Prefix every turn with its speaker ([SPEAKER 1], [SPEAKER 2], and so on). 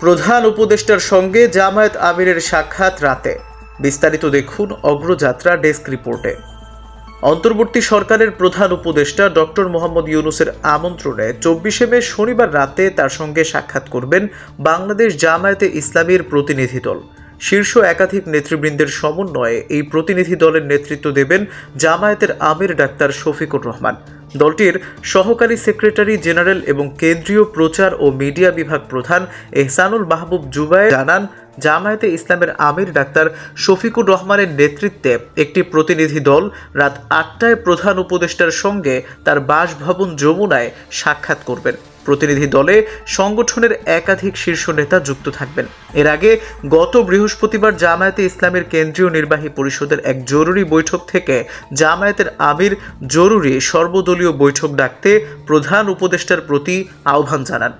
[SPEAKER 1] প্রধান উপদেষ্টার সঙ্গে জামায়াত আমিরের সাক্ষাৎ রাতে। বিস্তারিত দেখুন অগ্রযাত্রা ডেস্ক রিপোর্টে। অন্তর্বর্তী সরকারের প্রধান উপদেষ্টা ডক্টর মোহাম্মদ ইউনুসের আমন্ত্রণে চব্বিশে মে শনিবার রাতে তার সঙ্গে সাক্ষাৎ করবেন বাংলাদেশ জামায়াতে ইসলামীর প্রতিনিধি দল। শীর্ষ একাধিক নেতৃবৃন্দের সমন্বয়ে এই প্রতিনিধি দলের নেতৃত্ব দেবেন জামায়াতের আমির ডাক্তার শফিকুর রহমান। দলটির সহকারী সেক্রেটারি জেনারেল এবং কেন্দ্রীয় প্রচার ও মিডিয়া বিভাগ প্রধান এহসানুল মাহবুব জুবাই জানান, জামায়াতে ইসলামের আমির ডাক্তার শফিকুর রহমানের নেতৃত্বে একটি প্রতিনিধি দল রাত আটটায় প্রধান উপদেষ্টার সঙ্গে তার বাসভবন যমুনায় সাক্ষাৎ করবেন। প্রতিনিধি দলে সংগঠনের একাধিক শীর্ষ নেতা যুক্ত থাকবেন। এর আগে গত বৃহস্পতিবার জামায়াতে ইসলামের কেন্দ্রীয় নির্বাহী পরিষদের এক জরুরি বৈঠক থেকে জামায়াতের আমির জরুরি সর্বদলীয় বৈঠক ডাকতে প্রধান উপদেষ্টার প্রতি আহ্বান জানান।